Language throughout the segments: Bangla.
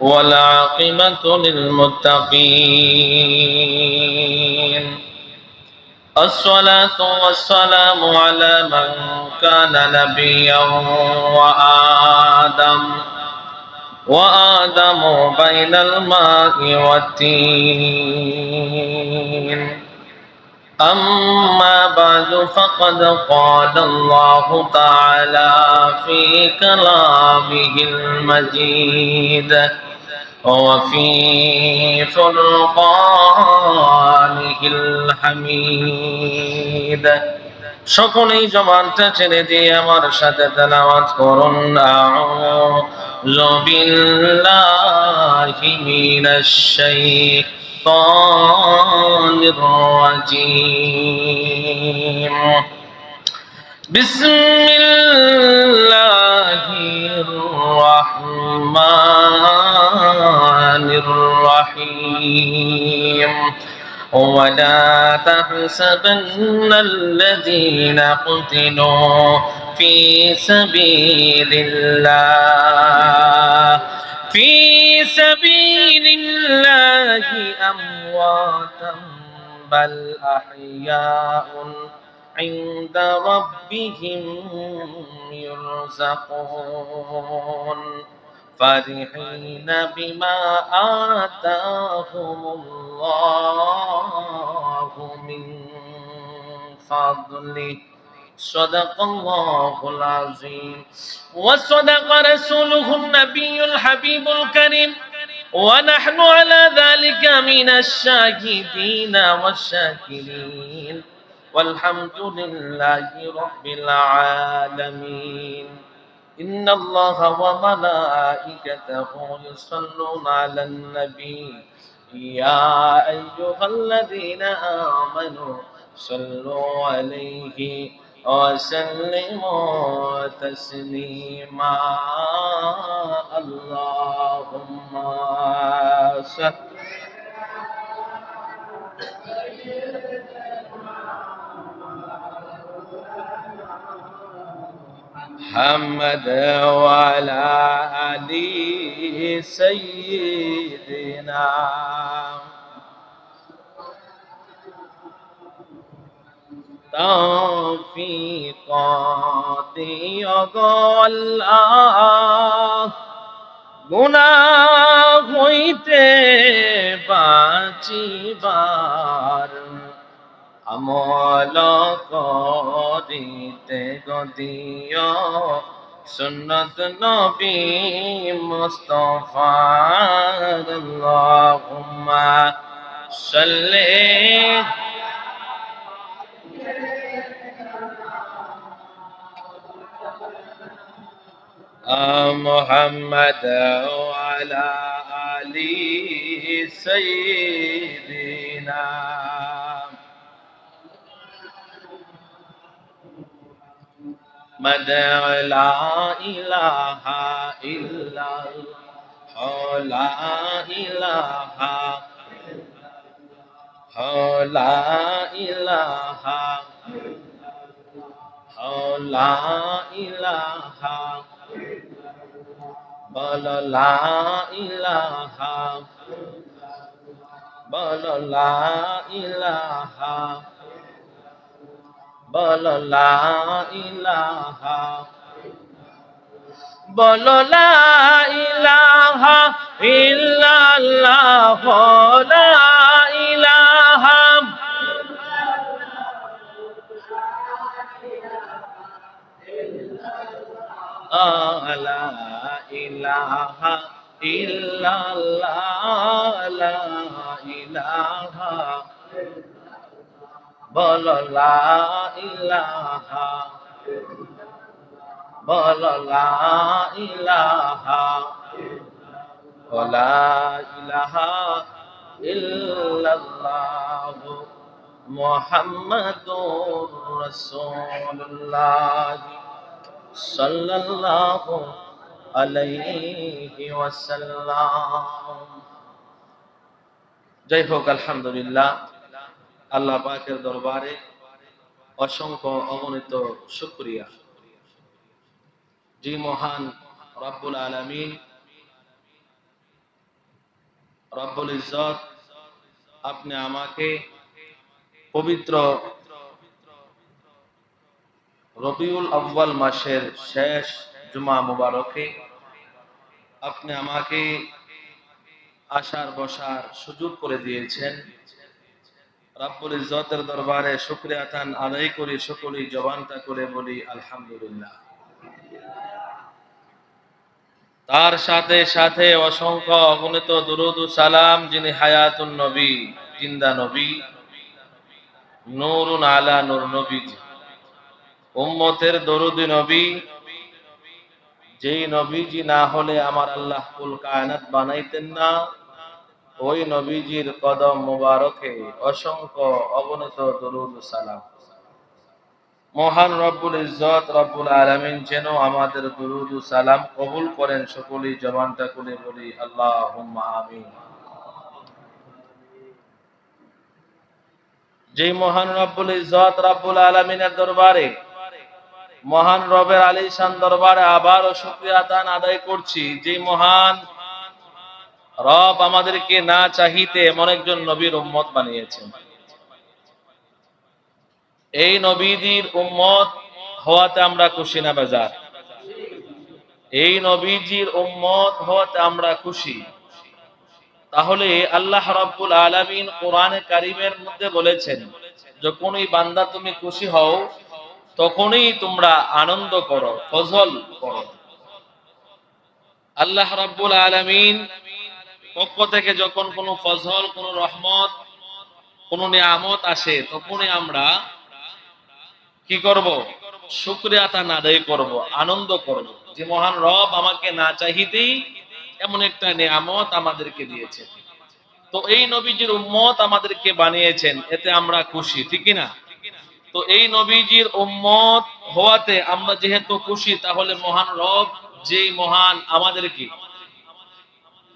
والعاقبة للمتقين. الصلاة والسلام على من كان نبيا وآدم وآدم بين الماء والتين أما بعد فقد قال الله تعالى في كلامه المجيد وفي فرقانه الحميد সকলেই জবানটা ছেড়ে দিয়ে আমার সাথে তেলাওয়াত করুন আউযু বিল্লাহি মিনাশ শাইতানির الرجيم. بسم الله الرحمن الرحيم ولا تحسبن الذين قتلوا في سبيل الله في سبيل الله أمواتهم بل أحياء عند ربهم يرزقون فرحين بما آتاهم الله من فضله صدق الله العظيم وصدق رسوله النبي الحبيب الكريم ونحن على ذلك من الشاهدين والشاكرين. والحمد لله رب العالمين. إن الله وملائكته يصلون على النبي. يا أيها الذين آمنوا صلوا عليه وسلموا تسليما. اللهم صل. محمد وعلى آل سيدنا তৌফিকাতি অগল্লাহ গুনাহ হইতে বাঁচিবার আমল করিতে গদিয় সুন্নত নবী মুস্তফা আল্লাহুম্মা محمد وعلى آل سيدنا. مدع لا إله إلا الله لا إله لا إله لا إله বল, লা ইলাহা বল লা ইলাহা বল, লা ইলাহা বল লা ইলাহা ইল্লাল্লাহ। লা ইলাহা লা ইলাহা ইল্লাল্লাহ, লা ইলাহা বলো, লা ইলাহা বলো, লা ইলাহা ওলা ইলাহা ইল্লাল্লাহ মুহাম্মাদুর রাসূলুল্লাহ সাল্লাল্লাহু আলাইহি যাই হোক, আলহামদুলিল্লাহ, আল্লাহ পাকের দরবারে অসংখ্য অগণিত শুক্রিয়া। জি মহান রব্বুল আলামিন, রব্বুল ইজ্জত, আপনি আমাকে পবিত্র রবিউল আব্বাল মাসের শেষ জুমা মুবারকে আপনি আমাকে আসার বসার সুযোগ করে দিয়েছেন। রাব্বুল ইজ্জতের দরবারে শুক্রিয়া তান আদায় করি, সকলেই জবানটা করে বলি, আলহামদুলিল্লাহ। তার সাথে সাথে অসংখ্য অগণিত দুরুদ সালাম যিনি হায়াতুন নবী, জিন্দা নবী, নূরুন আলা নূর নবী উম্মতের দরুদি নবী যেই নবীজি না হলে আমার আল্লাহ কুল কায়নাত বানাইতেন না, ওই নবীজির কদম মুবারকে অসংখ্য অগণিত দরুদ সালাম। মহান রব্বুল ইজ্জত রব্বুল আলামিন যেন আমাদের দুরুদ সালাম কবুল করেন সকলেই জবানটা খুলে বলি, আল্লাহুম্মা আমিন। যে মহান রব্বুল ইজ্জত রব্বুল আলামিনের দরবারে মহান রবের আলিশান দরবারে আবারও শুকরিয়া দান আদায় করছি। যে মহান রব আমাদেরকে না চাহিতে এমন একজন নবীর উম্মত বানিয়েছেন। এই নবীজির উম্মত হওয়াতে আমরা খুশি না বেজার? এই নবীজির উম্মত হওয়াতে আমরা খুশি। তাহলে আল্লাহ রাব্বুল আলামিন কোরআনে কারিমের মধ্যে বলেছেন যখনই বান্দা তুমি খুশি হও তখনই তোমরা আনন্দ করো, ফজল করো। আল্লাহ রাব্বুল আলামিন পক্ষ থেকে যখন কোনো ফজল, কোনো রহমত, কোনো নিয়ামত আসে, তখনই আমরা কি করব? শুক্রিয়া তা আদায় করব, আনন্দ করব। যে মহান রব আমাকে না চাহিতেই এমন একটা নিয়ামত আমাদেরকে দিয়েছে তো এই নবীজির উম্মত আমাদেরকে বানিয়েছেন, এতে আমরা খুশি, ঠিক না? তো এই নবীজির উম্মত হওয়াতে আমরা যেহেতু খুশি, তাহলে মহান রব যেই মহান আমাদেরকে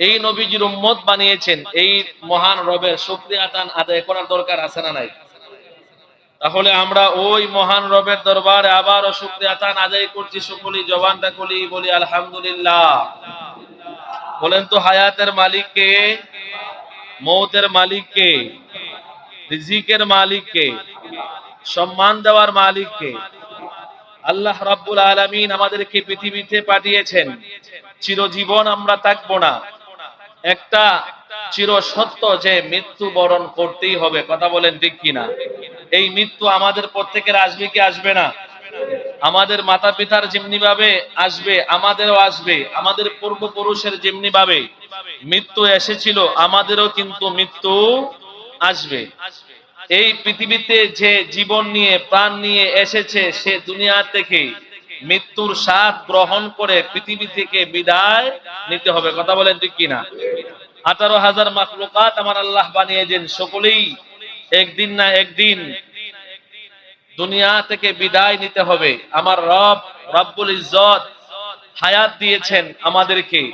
এই নবীজির উম্মত বানিয়েছেন, এই মহান রবের শুক্রিয়া দান আদায় করার দরকার আছে না নাই? তাহলে আমরা ওই মহান রবের দরবারে আবারও শুক্রিয়া তান আদায় করছি সকলি জবানটা কলি বলি আলহামদুলিল্লাহ। বলেন তো, হায়াতের মালিককে, মৌতের মালিককে, রিজিকের মালিককে সম্মান দেওয়ার মালিককে আল্লাহ রাব্বুল আলামিন আমাদেরকে পৃথিবীতে পাঠিয়েছেন। চিরজীবন আমরা থাকব না। একটা চির সত্য যে মৃত্যু বরণ করতেই হবে, কথা বলেন ঠিক কিনা? এই মৃত্যু আমাদের প্রত্যেকের আসবে কি আসবে না? আমাদের মাতা পিতার যেমনি ভাবে আসবে, আমাদেরও আসবে, আমাদের পূর্বপুরুষের যেমনি ভাবে মৃত্যু এসেছিল, আমাদেরও কিন্তু মৃত্যু আসবে। এই পৃথিবীতে যে জীবন নিয়ে, প্রাণ নিয়ে এসেছে, সে দুনিয়া থেকে মৃত্যুর স্বাদ গ্রহণ করে পৃথিবী থেকে বিদায় নিতে হবে। কথা বলেন ঠিক কিনা? আঠারো হাজার মাকলুকাত আমার আল্লাহ বানিয়েছেন সকলেই। একদিন না একদিন দুনিয়া থেকে বিদায় নিতে হবে। আমার রব, রব্বুল ইজ্জত হায়াত দিয়েছেন আমাদেরকে।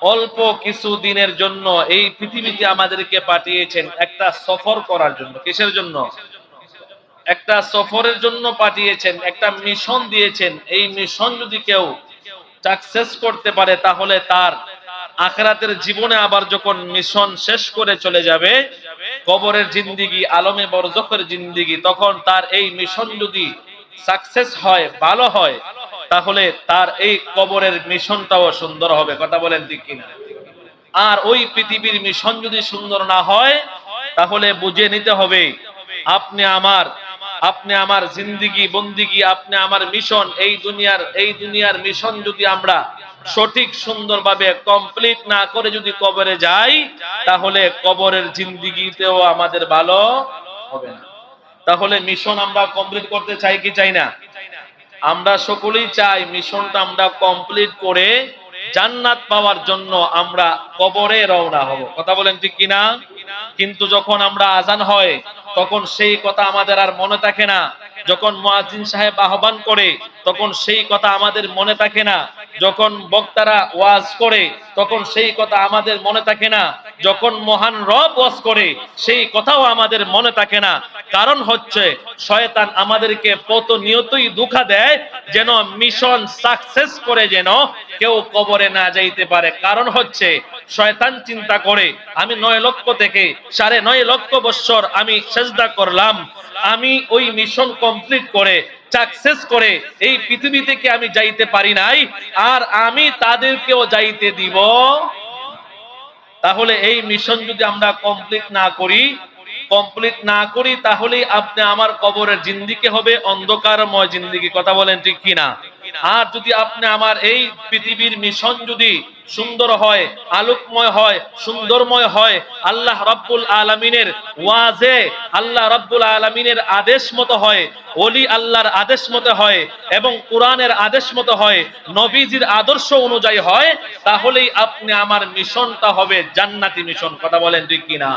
অল্প কিছু দিনের জন্য এই পৃথিবীতে আমাদেরকে পাঠিয়েছেন একটা সফর করার জন্য। কিসের জন্য? একটা সফরের জন্য পাঠিয়েছেন, একটা মিশন দিয়েছেন। এই মিশন যদি কেউ সাকসেস করতে পারে, তাহলে তার আখরাতের জীবনে আবার যখন মিশন শেষ করে চলে যাবে, কবরের জিন্দিগি, আলমে বরজখের জিন্দিগি, তখন তার এই মিশন যদি সাকসেস হয়, ভালো হয় তাহলে তার এই কবরের মিশনটাও সুন্দর হবে। কথা বলেন ঠিক কিনা? আর ওই পৃথিবীর মিশন যদি সুন্দর না হয়, তাহলে বুঝে নিতে হবে, আপনি আমার আপনি আমার জিন্দিগি, বন্দিগি, আপনি আমার মিশন, এই দুনিয়ার এই দুনিয়ার মিশন যদি আমরা সঠিক সুন্দরভাবে কমপ্লিট না করে যদি কবরে যাই, তাহলে কবরের জিন্দিগিতেও আমাদের ভালো হবে না। তাহলে মিশন আমরা কমপ্লিট করতে চাই কি চাই না? আমরা সকলেই চাই মিশনটা আমরা কমপ্লিট করে জান্নাত পাওয়ার জন্য আমরা কবরে রওনা হব। কথা বলেন ঠিক কিনা? কিন্তু যখন আমরা আজান হয়, তখন সেই কথা আমাদের আর মনে থাকে না। যখন মুয়াজ্জিন সাহেব আহ্বান করে, তখন সেই কথা আমাদের মনে থাকে না। যখন বক্তারা ওয়াজ করে তখন সেই কথা আমাদের মনে থাকে না। যখন মহান রব ওয়াজ করে, সেই কথাও আমাদের মনে থাকে না। কারণ হচ্ছে, শয়তান আমাদেরকে প্রতিনিয়তই দুঃখা দেয়, যেন মিশন সাকসেস করে যেন কেউ কবরে না যাইতে পারে। কারণ হচ্ছে, শয়তান চিন্তা করে, আমি নয় লক্ষ থেকে সাড়ে নয় লক্ষ বৎসর আমি সেজদা করলাম, আমি ওই মিশন কমপ্লিট করে সাকসেস করে এই পৃথিবী থেকে আমি যাইতে পারি নাই, আর আমি তাদেরকেও যাইতে দিব। তাহলে এই মিশন যদি আমরা কমপ্লিট না করি কমপ্লিট না করি, তাহলেই আপনি আমার কবরের জিন্দিকে হবে, অন্ধকারময় জিন্দিগি। কথা বলেন ঠিক কিনা? আর যদি আপনি আমার এই পৃথিবীর মিশন যদি সুন্দর হয়, আলোকময় হয়, সুন্দরময় হয়, আল্লাহ রাব্বুল আলামিনের ওয়াজে আল্লাহ রাব্বুল আলামিনের আদেশ মতো হয়, ওলি আল্লাহর আদেশ মতো হয় এবং কোরআনের আদেশ মতো হয়, নবীজির আদর্শ অনুযায়ী হয়, তাহলেই আপনি আমার মিশনটা হবে জান্নাতি মিশন। কথা বলেন ঠিক কিনা?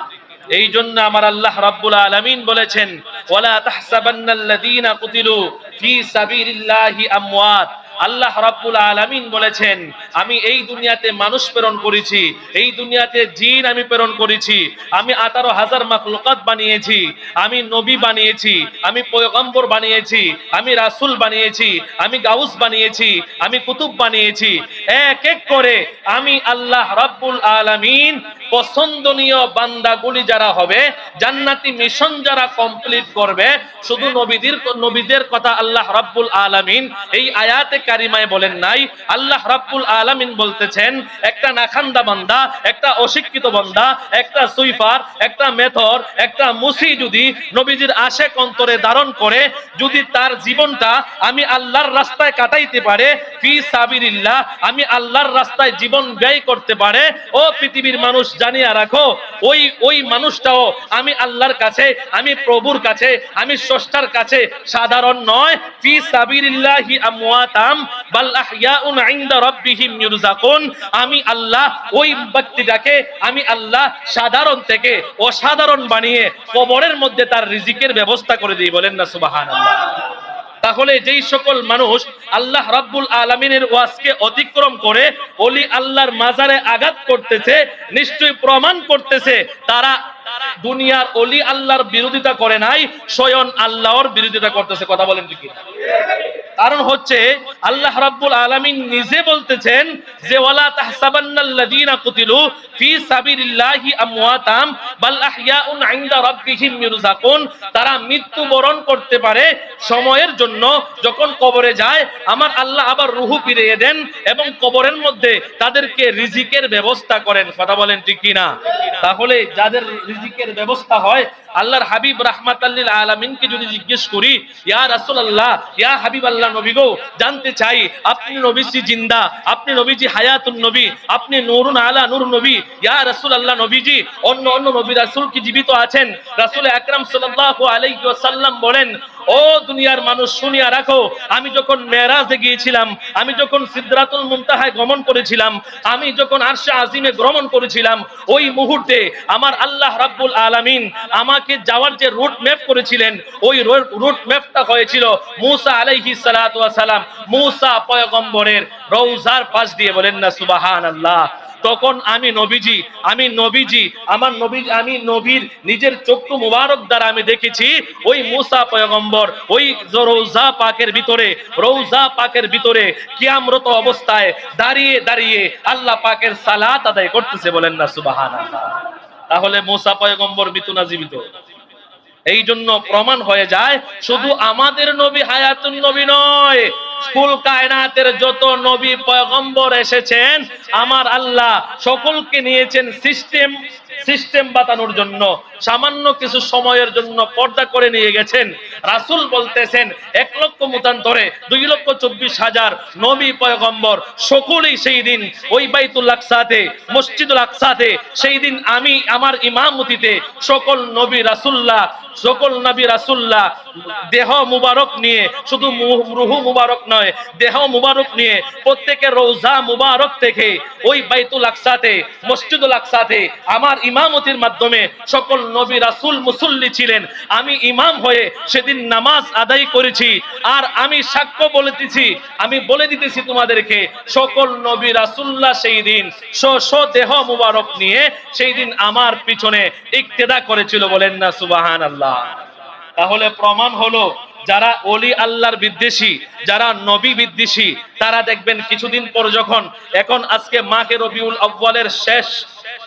এই জন্য আমার আল্লাহ রাব্বুল আলামিন বলেছেন, ওয়ালা তাহসাবান্নাল্লাযীনা কুতিলু ফি সাবিলিল্লাহি আমওয়াত আল্লাহ রাব্বুল আলামিন বলেছেন, আমি এই দুনিয়াতে মানুষ প্রেরণ করেছি, এই দুনিয়াতে জিন আমি প্রেরণ করেছি, আমি আঠারো হাজার মাখলুকাত বানিয়েছি, আমি নবী বানিয়েছি, আমি পয়গম্বর বানিয়েছি, আমি রাসূল বানিয়েছি, আমি গাউস বানিয়েছি, আমি কুতুব বানিয়েছি। এক এক করে আমি আল্লাহ রাব্বুল আলামিন পছন্দনীয় বান্দাগুলি যারা হবে, জান্নাতি মিশন যারা কমপ্লিট করবে, শুধু নবীদের নবীদের কথা আল্লাহ রাব্বুল আলামিন এই আয়াতে কারিমায় বলেন নাই, আল্লাহ রাব্বুল আলামিন বলতেছেন, একটা নাখান্দা বান্দা, একটা অশিক্ষিত বান্দা, একটা সুইফার, একটা মেথর, একটা মুসি যদি নবীজির আশেক অন্তরে ধারণ করে, যদি তার জীবনটা আমি আল্লাহর রাস্তায় কাটাইতে পারে, ফি সাবিরিল্লাহ আমি আল্লাহর রাস্তায় জীবন ব্যয় করতে পারে, ও পৃথিবীর মানুষ জানিয়া রাখো, ওই ওই মানুষটাও আমি আল্লাহর কাছে, আমি প্রভুর কাছে, আমি স্রষ্টার কাছে সাধারণ নয়, ফি সাবিরিল্লাহি আমওয়াতাম আমি আল্লাহ, ওই ব্যক্তিটাকে আমি আল্লাহ সাধারণ থেকে অসাধারণ বানিয়ে কবরের মধ্যে তার রিজিকের ব্যবস্থা করে দিই, বলেন না, সুবহানাল্লাহ। তাহলে যেই সকল মানুষ আল্লাহ রাব্বুল আলমিনের ওয়াজকে অতিক্রম করে অলি আল্লাহর মাজারে আঘাত করতেছে, নিশ্চয়ই প্রমাণ করতেছে, তারা দুনিয়ার অলি আল্লাহর বিরোধিতা করে নাই, স্বয়ং আল্লাহর বিরোধিতা করতেছে। কথা বলেন কি কারণ হচ্ছে, আল্লাহ রাব্বুল আলামিন নিজে বলতেছেন যে, ওয়ালা তাহসাবান্নাল্লাযীনা কুতিলু ফি সাবিলিল্লাহি আমওয়াতাম, বাল আহইয়াউন ইনদা রাব্বিহিম ইরজাকুন তারা মৃত্যুবরণ করতে পারে সময়ের জন্য, যখন কবরে যায়, আমার আল্লাহ আবার রুহু ফিরিয়ে দেন এবং কবরের মধ্যে তাদেরকে রিজিকের ব্যবস্থা করেন। কথা বলেন ঠিক কিনা? তাহলে যাদের রিজিকের ব্যবস্থা হয় আল্লাহর হাবিব রাহমাতাল্লিল আলামিনকে যদি জিজ্ঞেস করি, ইয়া রাসূলুল্লাহ, ইয়া হাবিব আল্লাহ নবী গো, জানতে চাই, আপনি নবীজি জিন্দা, আপনি নবীজি হায়াতুন নবী, আপনি নূরুন আলা নূর নবী, ইয়া রাসূলুল্লাহ নবীজি, অন্য অন্য নবী রাসূল কি জীবিত আছেন? রাসূল আকরাম সাল্লাল্লাহু আলাইহি ওয়াসাল্লাম বলেন, ও দুনিয়ার মানুষ, শুনিয়া রাখো, আমি যখন মেরাজে গিয়েছিলাম, আমি যখন সিদ্রাতুল মুনতাহায় গমন করেছিলাম, আমি যখন আরশে আজিমে ভ্রমণ করেছিলাম, ওই মুহূর্তে আমার আল্লাহ রাব্বুল আলামিন আমাকে যাওয়ার যে রুট ম্যাপ করেছিলেন, ওই রুট ম্যাপটা হয়েছিল মুসা আলাইহি সালাম। মুসা পয়গম্বরের রওজার পাশ দিয়ে বলেন না, সুবহানাল্লাহ। তখন আমি নবীজি আমি নবীজি, আমার নবী, আমি নবীর নিজের চক্ষু মুবারক দ্বারা আমি দেখেছি, ওই মুসা পয়গম্বর ওই রৌজা পাকের ভিতরে রৌজা পাকের ভিতরে কিয়ামরত অবস্থায় দাঁড়িয়ে দাঁড়িয়ে আল্লাহ পাকের সালাত আদায় করতেছে বলেন না, সুবহানাল্লাহ। তাহলে মোসা পয়গম্বর মৃত না জীবিত। এই জন্য প্রমাণ হয়ে যায়, শুধু আমাদের নবী হায়াতুন নবী নয় স্কুল কায়নাতের যত নবী পয়গম্বর এসেছেন, আমার আল্লাহ সকলকে নিয়েছেন সিস্টেম সিস্টেম বাতানোর জন্য, সামান্য কিছু সময়ের জন্য পর্দা করে নিয়ে গেছেন। রাসুল বলতেছেন, এক লক্ষ মতান্তরে দুই লক্ষ চব্বিশ হাজার নবী পয়গম্বর, সকলেই সেই দিন ওই বাইতুল আকসাতে, মসজিদুল আকসাতে, সেই দিন আমি, আমার ইমামতিতে সকল নবী রাসুল্লাহ সকল নবী রাসূলুল্লাহ দেহ মুবারক নিয়ে, শুধু রুহু মুবারক নয়, দেহ মুবারক নিয়ে, প্রত্যেকের রোজা মুবারক থেকে ওই বাইতুল আকসাতে, মসজিদুল আকসাতে আমার ইমামতির মাধ্যমে সকল নবী রাসূল মুসল্লি ছিলেন। আমি ইমাম হয়ে সেদিন নামাজ আদায় করেছি আর আমি সাক্ষ্য বলেতেছি, আমি বলে দিতেছি তোমাদেরকে, সকল নবী রাসূলুল্লাহ সেই দিন দেহ মুবারক নিয়ে সেই দিন আমার পিছনে ইক্তেদা করেছিল বলেন না সুবহানাল্লাহ। তাহলে প্রমাণ হলো যারা অলি আল্লাহর বিদ্বেষী, যারা নবী বিদ্বেষী, তারা দেখবেন কিছুদিন পর যখন, এখন আজকে মাকে রবিউল আব্বালের শেষ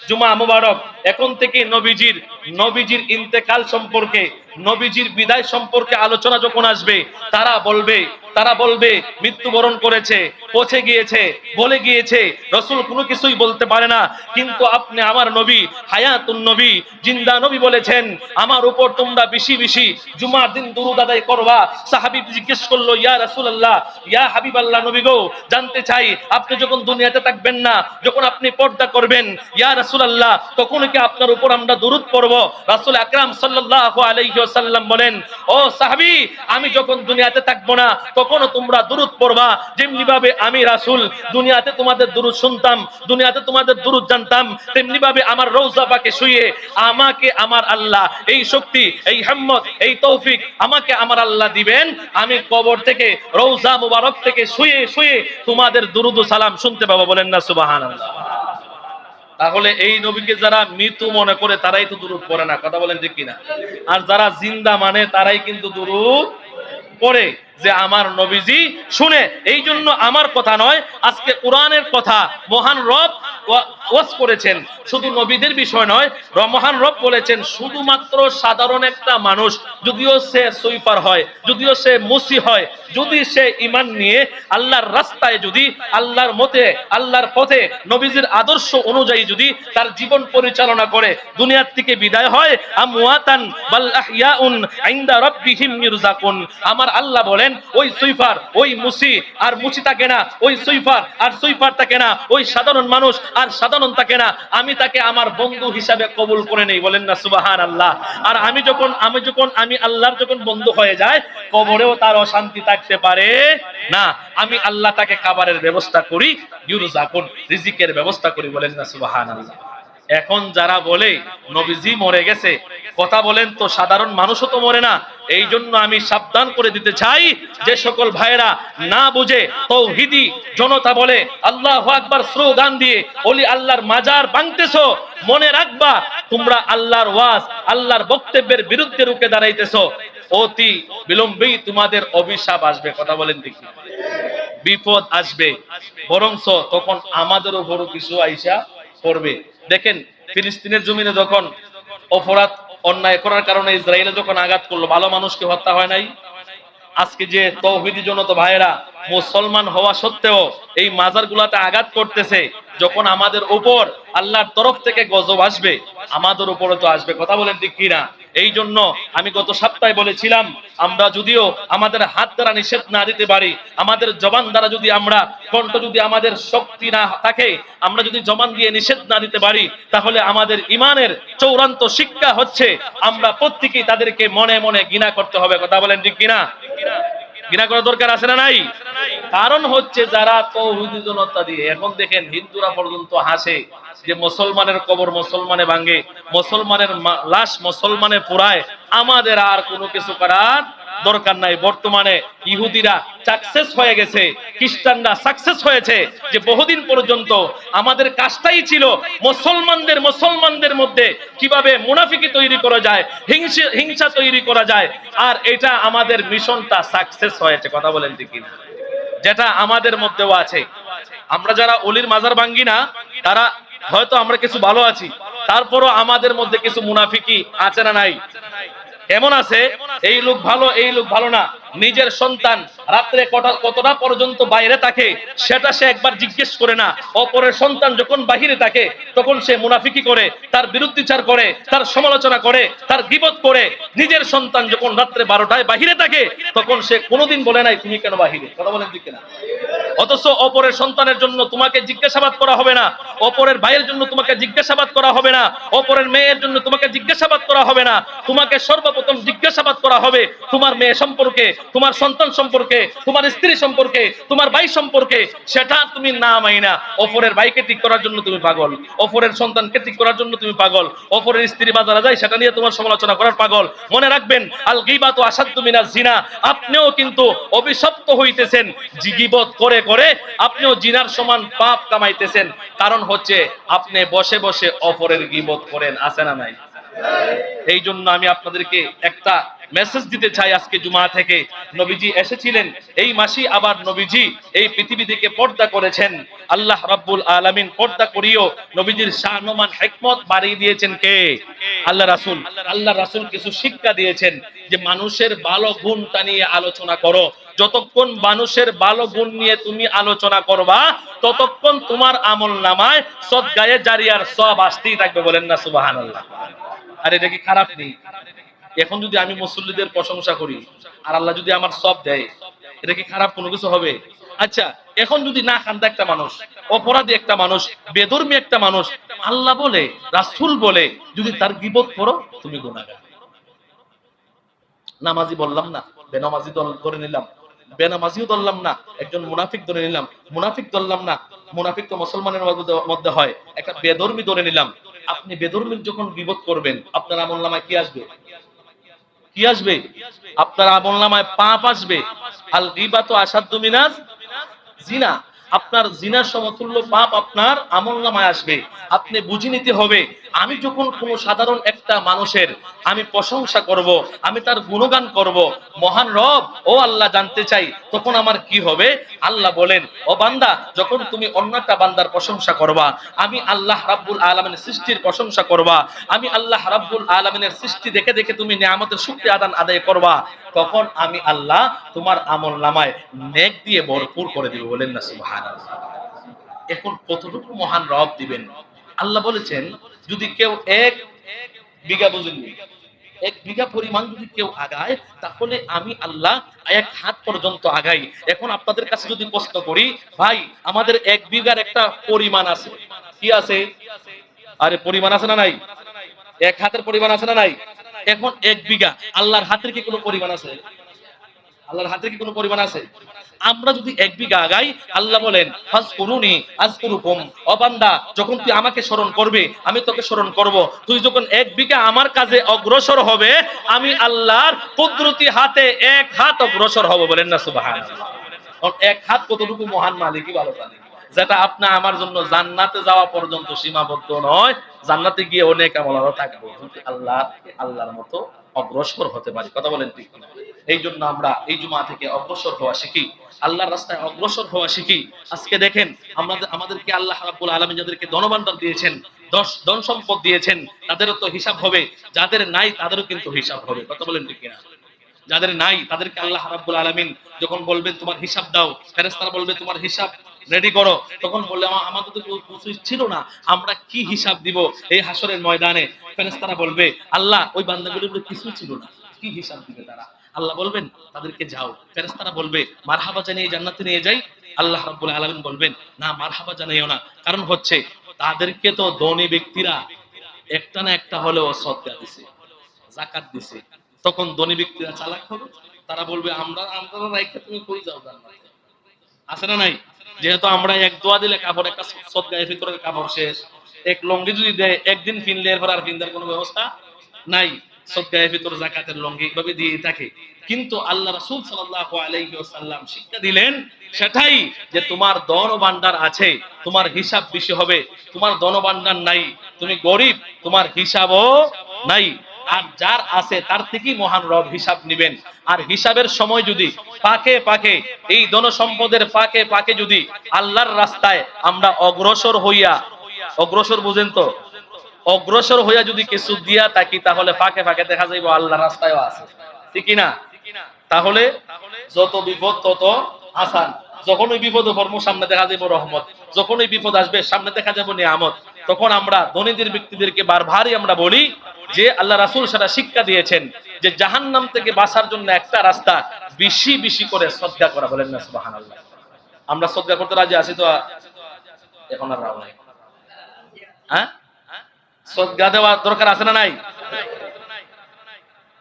জুমা মুবারক, এখন থেকে নবীজির নবীজির ইন্তেকাল সম্পর্কে নবীজির বিদায় সম্পর্কে আলোচনা যখন আসবে, তারা বলবে তারা বলবে, মৃত্যুবরণ করেছে পচে গিয়েছে, বলে গিয়েছে, রসুল কোনো কিছুই বলতে পারে না। কিন্তু আপনি আমার নবী, হায়াতুন নবী, জিন্দা নবী বলেছেন, আমার উপর তোমরা বেশি বেশি জুমার দিন দুরুদ আদায় করবা। সাহাবী জিজ্ঞেস করল, ইয়া রাসূলুল্লাহ, ইয়া হাবিবাল্লাহ নবী গো, জানতে চাই, আপনি যখন দুনিয়াতে থাকবেন না, যখন আপনি পর্দা করবেন, ইয়া রাসূলুল্লাহ, তখন কি আপনার উপর আমরা দুরুদ পড়ব? রাসূল আকরাম সাল্লাল্লাহু আলাইহি ওয়াসাল্লাম বলেন, ও সাহাবী, আমি যখন দুনিয়াতে থাকব না, তখনও তোমরা দুরুদ পড়বা। যেমনি ভাবে আমি রাসূল, দুনিয়াতে তোমাদের দুরুদ শুনতাম, দুনিয়াতে তোমাদের দুরুদ জানতাম তেমনি ভাবে আমার রওজা পাকে শুয়ে আমাকে আমার আল্লাহ এই শক্তি, এই হিম্মত, এই তৌফিক আমাকে আমার আল্লাহ দিবেন। আমি কবর থেকে, রওজা মুবারক থেকে শুয়ে শুয়ে তোমাদের দুরুদ সালাম শুনতে পাবো বলেন না, সুবহানাল্লাহ। তাহলে এই নবীকে যারা মৃত্যু মনে করে, তারাই তো দুরুদ পড়ে না। কথা বলেন যে কিনা? আর যারা জিন্দা মানে তারাই কিন্তু দুরুদ পড়ে। যে আমার নবীজি শুনে এই জন্য আমার কথা নয়, আজকে কোরআনের কথা। মহান রব ওয়াজ করেছেন। শুধু নবীদের বিষয় নয় মহান রব বলেছেন, শুধুমাত্র সাধারণ একটা মানুষ, যদিও সে সুইপার হয়, যদিও সে মুসি হয়, যদি সে ইমান নিয়ে আল্লাহর রাস্তায় যদি, আল্লাহর মতে, আল্লাহর পথে, নবীজির আদর্শ অনুযায়ী যদি তার জীবন পরিচালনা করে, দুনিয়ার থেকে বিদায় হয় আমার আল্লাহ বলেন ওই সুইফার, ওই মুসি, আর মুসি থাকে না, ওই সুইফার, আর সুইফার থাকে না, ওই সাধারণ মানুষ, আর সাধারণ থাকে না, আমি তাকে আমার বন্ধু হিসাবে কবুল করে নেই। বলেন না সুবাহান আল্লাহ আর আমি যখন আমি যখন, আমি আল্লাহর যখন বন্ধু হয়ে যায় কবরেও তার অশান্তি থাকতে পারে না। আমি আল্লাহ তাকে খাবারের ব্যবস্থা করি, ইউরুজাকুন, রিজিকের ব্যবস্থা করি, বলেন না সুবাহান আল্লাহ এখন যারা বলে নবীজি মরে গেছে, কথা বলেন তো সাধারণ মানুষও তো মরে না। এই জন্য আমি সাবধান করে দিতে চাই যে সকল ভাইরা না বুঝে তৌহিদি জনতা বলে, আল্লাহ আকবার স্লোগান দিয়ে, ওলি আল্লাহর মাজার ভাঙতেছো, মনে রাখবা, তোমরা আল্লাহর ওয়াজ, আল্লাহর বক্তব্যের বিরুদ্ধে রুখে দাঁড়াইতেছ। অতি বিলম্বেই তোমাদের অভিশাপ আসবে। কথা বলেন দেখি বিপদ আসবে। বরংস তখন আমাদের উপরও কিছু আইসা পড়বে দেখেন, ফিলিস্তিনের জমিনে যখন অপরাধ, অন্যায় করার কারণে ইসরায়েলে যখন আঘাত করল, ভালো মানুষকে হত্যা হয় নাই। আজকে যে তৌহিদি জনত ভাইয়েরা মুসলমান হওয়া সত্ত্বেও এই মাজার গুলাতে আঘাত করতেছে, যখন আমাদের উপর আল্লাহর তরফ থেকে গজব আসবে, আমাদের উপরে তো আসবে। কথা বলেন ঠিক কিনা? এই জন্য আমি গত সপ্তাহে বলেছিলাম, আমরা যদিও আমাদের হাত দ্বারা নিষেধ না দিতে পারি, আমাদের জবান দ্বারা যদি আমরা, কণ্ঠ যদি আমাদের শক্তি না থাকে, আমরা যদি জবান দিয়ে নিষেধ না দিতে পারি, তাহলে আমাদের ইমানের চৌরান্ত শিক্ষা হচ্ছে, আমরা প্রত্যেকেই তাদেরকে মনে মনে গিনা করতে হবে, কথা বলেন ঠিক কিনা? ঘৃণা করার দরকার আছে না নাই? কারণ হচ্ছে যারা তৌহিদি জনতা দিয়ে, এখন দেখেন হিন্দুরা পর্যন্ত হাসে যে মুসলমানের কবর মুসলমানে ভাঙে, মুসলমানের লাশ মুসলমানে পোড়ায় আমাদের আর কোনো কিছু করার দরকার নাই। বর্তমানে ইহুদিরা সাকসেস হয়ে গেছে। খ্রিস্টানরা সাকসেস হয়েছে যে বহুদিন পর্যন্ত আমাদের কাজটাই ছিল মুসলমানদের মুসলমানদের মধ্যে কীভাবে মুনাফিকি তৈরি করা যায়, হিংসা হিংসা তৈরি করা যায়, আর এটা আমাদের মিশনটা সাকসেস হয়েছে। কথা বলেন ঠিক কিনা? যেটা আমাদের মধ্যেও আছে। আমরা যারা অলির মাজার ভাঙ্গি না, তারা হয়তো আমরা কিছু ভালো আছি, তারপরও আমাদের মধ্যে কিছু মুনাফিকি আছে না নাই? এমন আছে, এই লোক ভালো, এই লোক ভালো না। নিজের সন্তান রাত্রে কটা কতটা পর্যন্ত বাইরে থাকে, সেটা সে একবার জিজ্ঞেস করে না। অপরের সন্তান যখন বাহিরে থাকে, তখন সে মুনাফিকি করে, তার বিরুদ্ধিচার করে, তার সমালোচনা করে, তার গিবত করে। নিজের সন্তান যখন রাত্রে বারোটায় বাহিরে থাকে, তখন সে কোনোদিন বলে নাই, তুমি কেন বাহিরে? কথা বলেন ঠিক না অথচ অপরের সন্তানের জন্য তোমাকে জিজ্ঞাসাবাদ করা হবে না। অপরের ভাইয়ের জন্য তোমাকে জিজ্ঞাসাবাদ করা হবে না। অপরের মেয়ের জন্য তোমাকে জিজ্ঞাসাবাদ করা হবে না। তোমাকে সর্বপ্রথম জিজ্ঞাসাবাদ করা হবে, তোমার মেয়ে সম্পর্কে তোমার সন্তান সম্পর্কে, তোমার স্ত্রী সম্পর্কে, তোমার ভাই সম্পর্কে, সেটা তুমি না মাইনা। অপরের ভাইকে ঠিক করার জন্য তুমি পাগল। অপরের সন্তানকে ঠিক করার জন্য তুমি পাগল। অপরের স্ত্রী বাজারে যায়, সেটা নিয়ে তোমার সমালোচনা করার পাগল। মনে রাখবেন, আল গিবাত আসাদ্দু মিনাজ জিনা। আপনিও কিন্তু অভিশপ্ত হইতেছেন, জিগিবত করে করে আপনিও জিনার সমান পাপ কামাইতেছেন। কারণ হচ্ছে, আপনি বসে বসে অপরের গিবত করেন, আছে না নাই? এই জন্য আমি আপনাদেরকে একটা মেসেজ দিতে চাই আজকে জুমা থেকে। নবীজি এসেছিলেন, এই মাসি আবার নবীজি এই পৃথিবী থেকে পর্দা করেছেন। আল্লাহ রাব্বুল আলামিন পর্দা করিও নবীজির শাহনমান হিকমত বাড়িয়ে দিয়েছেন কে? আল্লাহ রাসূল। আল্লাহ রাসূল কিছু শিক্ষা দিয়েছেন যে মানুষের ভালো গুণটা নিয়ে আলোচনা করো। যতক্ষণ মানুষের ভালো গুণ নিয়ে তুমি আলোচনা করবা, ততক্ষণ তোমার আমল নামায় সদগায়ে জারিয়ার সব আসতেই থাকবে বলেন না সুবহানাল্লাহ। আর এটা কি খারাপ নেই? এখন যদি আমি মুসল্লিদের প্রশংসা করি, আর আল্লাহ যদি আমার সব দেয়, এটা কি খারাপ কোনো কিছু হবে? আচ্ছা এখন যদি না খান্দা একটা মানুষ, অপরাধী একটা মানুষ বেদর্মী একটা মানুষ, আল্লাহ বলে, রাসূল বলে, যদি তার গিবত করো, তুমি গুনাহগার। নামাজি বললাম না, বেনামাজি দল করে নিলাম। বেনামাজিও ধরলাম না, একজন মুনাফিক ধরে নিলাম। মুনাফিক ধরলাম না, মুনাফিক তো মুসলমানের মধ্যে হয়। একটা বেদর্মী ধরে নিলাম। আপনি বেদর্মীর যখন বিপদ করবেন, আপনার আমল নামায় কি আসবে? কি আসবে? আপনার আমল নামায় পাপ আসবে। আল গিবা তো আসাধ্য মিনাজ জিনা। আপনার জিনার সমতুল্য পাপ আপনার আমল নামায় আসবে। আপনি বুঝে নিতে হবে আমি যখন কোনো সাধারণ একটা মানুষের আমি প্রশংসা করব, আমি তার গুণগান করব, মহান রব, ও আল্লাহ জানতে চাই, তখন আমার কি হবে? আল্লাহ বলেন, ও বান্দা, যখন তুমি অন্য একটা বান্দার প্রশংসা করবা, আমি আল্লাহ রাব্বুল আলমিনের সৃষ্টির প্রশংসা করবা, আমি আল্লাহ রাব্বুল আলমিনের সৃষ্টি দেখে দেখে তুমি নিয়ামতের শুক্রিয়া আদান আদায় করবা, তখন আমি আল্লাহ তোমার আমল নামায় নেক দিয়ে ভরপুর করে দিব। বলেন না, সুবহানাল্লাহ। এখন কতটুকু মহান রব দিবেন? আল্লাহ বলেছেন যদি কেউ এক বিঘা বুঝেননি এক বিঘা পরিমাণ যদি কেউ আগায়, তাহলে আমি আল্লাহ এক হাত পর্যন্ত আগাই। এখন আপনাদের কাছে যদি প্রশ্ন করি, ভাই, আমাদের এক বিঘার একটা পরিমাণ আছে, কি আছে? আরে, পরিমাণ আছে না নাই? এক হাতের পরিমাণ আছে না নাই? এখন এক বিঘা, আল্লাহর হাতের কি কোনো পরিমাণ আছে? আল্লাহর হাতে কি কোনো পরিমাণ আছে? আমরা যদি এক বিঘা আগাই, আল্লাহ বলেন ফাজ করুনি আজ করুকুম অবান্দা যখন তুই আমাকে স্মরণ করবে, আমি তোকে স্মরণ করব। তুই যখন এক বিঘা আমার কাজে অগ্রসর হবে, আমি আল্লাহর কুদরতি হাতে এক হাত অগ্রসর হব বলেন না সুবাহান এক হাত কতটুকু মহান মালিকই ভালো জানে যেটা আপনি আমার জন্য জান্নাতে যাওয়া পর্যন্ত সীমাবদ্ধ নয়, জান্নাতে গিয়ে অনেক আমল আরও থাকব। আল্লাহ আল্লাহর মতো অগ্রসর হতে পারি। কথা বলেন ঠিক কিনা? এই জন্য আমরা এই জুমা থেকে অগ্রসর হওয়া শিখি। আল্লাহর রাস্তায় অগ্রসর হওয়া শিখি। আজকে দেখেন, আমাদের আমাদেরকে আল্লাহ রাব্বুল আলামিন যাদেরকে ধনভাণ্ডার দিয়েছেন দশ ধন সম্পদ দিয়েছেন, তাদেরও তো হিসাব হবে। যাদের নাই, তাদেরও কিন্তু হিসাব হবে। কথা বলেন ঠিক কিনা? যাদের নাই, তাদেরকে আল্লাহ রাব্বুল আলামিন যখন বলবেন, তোমার হিসাব দাও। ফেরেশতারা বলবে, তোমার হিসাব রেডি করো। তখন বললে আমাদের তো কিছু ছিল না, আমরা কি হিসাব দিব এই হাসরের ময়দানে? ফেরেশতারা বলবে, আল্লাহ, ওই বান্দাগুলির উপরে কিছু ছিল না। কি হিসাব দিবে তারা? আল্লাহ বলবেন, তাদেরকে যাও। ফেরেশতারা বলবে, মারহাবা জানিয়ে জান্নাতে নিয়ে যাই। আল্লাহ রাব্বুল আলামিন বলবেন, না, মারহাবা জানাইও না। কারণ হচ্ছে, তাদেরকে তো ধনী ব্যক্তিরা একটা না একটা হলেও সদকা দিছে, জাকাত দিছে। তখন ধনী ব্যক্তিরা চালাক হবে তারা বলবে, আমরা আমরা রাইখে তুমি কই যাও আছে না নাই? যেহেতু আমরা এক দোয়া দিলে কাপড়, একটা সদগায়ে ভিতরের কাপড় শেষ। এক লঙ্গি যদি দেয়, একদিন ফিনলে এরপর আর কিনবার কোনো ব্যবস্থা নাই। সদগায়ে ভিতর জাকাতের লঙ্গি এইভাবে দিয়ে থাকে। কিন্তু আল্লাহ রাসূল সাল্লাল্লাহু আলাইহি ওয়াসাল্লাম শিক্ষা দিলেন সেটাই যে তোমার ভান্ডার আছে, তোমার হিসাব বেশি হবে, তোমার নাই, তুমি গরিব, তোমার হিসাবও নাই। আর যার আছে তার থেকেই মহান রব হিসাব নিবেন। আর হিসাবের সময় যদি পাকে পাকে, এই ধন সম্পদের পাকে পাকে যদি আল্লাহর রাস্তায় আমরা অগ্রসর হইয়া, অগ্রসর বুঝেন তো? অগ্রসর হইয়া যদি কিছু দিয়া থাকি, তাহলে ফাঁকে ফাঁকে দেখা যাইব আল্লাহ রাস্তায় আছে। ঠিক না তাহলে যত বিপদ, তত আসান। যখন ওই বিপদ কর্ম সামনে দেখা যাবে রহমত। যখন ওই বিপদ আসবে, সামনে দেখা যাবে নিয়ামত। তখন আমরা ধনীদের ব্যক্তিদেরকে বারবারই আমরা বলি যে, আল্লাহ রাসূল সেটা শিক্ষা দিয়েছেন যে, জাহান্নাম থেকে বাঁচার জন্য একটা রাস্তা বেশি বেশি করে শ্রদ্ধা করা। বলেন না, সুবহানাল্লাহ। আমরা শ্রদ্ধা করতে রাজি আছি তো? এখন আর রাও নাই। হ্যাঁ? শ্রদ্ধা দেওয়া দরকার আছে না নাই?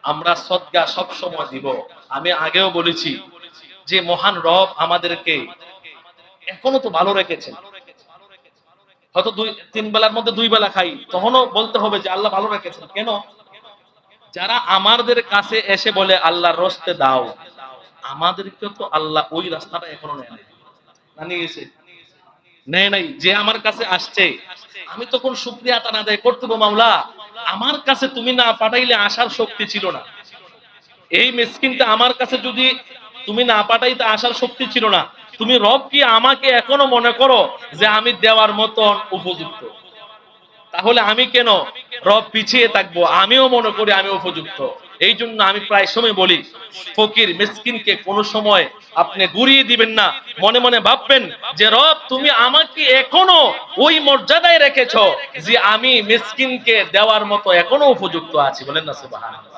আমরা সদ্গা সব সময় দিব। আমি আগেও বলেছি যে মহান রব আমাদেরকে এখনও তো ভালো রেখেছেন। হয়তো দুই, তিন বেলার মধ্যে দুই বেলা খাই। তখনও বলতে হবে যে আল্লাহ ভালো রেখেছেন। কেন? যারা আমাদের কাছে এসে বলে, আল্লাহ রস্তে দাও আমাদেরকে তো আল্লাহ ওই রাস্তাটা এখনও নেয়। না নেয় নাই, যে আমার কাছে আসছে। আমি তখন শুক্রিয়া আদান আদায় করতে মাওলা, আমার কাছে তুমি না পাঠাইলে আসার শক্তি ছিল না। এই মিসকিনটা আমার কাছে যদি তুমি না পাঠাইতে আসার শক্তি ছিল না, তুমি রব কি আমাকে এখনও মনে করো যে আমি দেওয়ার মতন উপযুক্ত? তাহলে আমি কেন রব পিছিয়ে থাকব? আমিও মনে করি আমি উপযুক্ত। এই জন্য আমি প্রায় সময় বলি, ফকির মিসকিনকে কোন সময় আপনি গুড়িয়ে দিবেন না। মনে মনে ভাববেন যে, রব, তুমি আমাকে এখনও ওই মর্যাদায় রেখেছ যে আমি মিসকিনকে দেওয়ার মতো এখনও উপযুক্ত আছি। বলেন না, সুবহানাল্লাহ।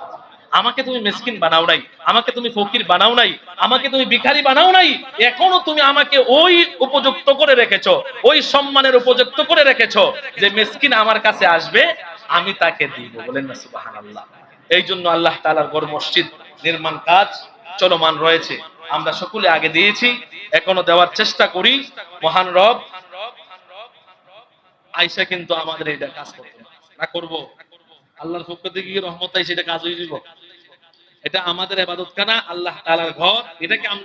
আমাকে তুমি মিসকিন বানাও নাই, আমাকে তুমি ফকির বানাও নাই, আমাকে তুমি ভিখারি বানাও নাই, এখনও তুমি আমাকে ওই উপযুক্ত করে রেখেছো, ওই সম্মানের উপযুক্ত করে রেখেছো যে মিসকিন আমার কাছে আসবে, আমি তাকে দিব। বলেন না, সুবহানাল্লাহ। এই জন্য আল্লাহ তালার গড় মসজিদ নির্মাণ কাজ চলমান রয়েছে। আমরা সকলে আগে দিয়েছি, এখনও দেওয়ার চেষ্টা করি। মহান রব, আইসা কিন্তু আমাদের এটা কাজ করবে না করব। আল্লাহর পক্ষ থেকে রহমত আইসা এটা কাজ হয়ে যাব এটা আমাদের এবাদত খানা আল্লাহ তালার ঘর, এটাকে আমরা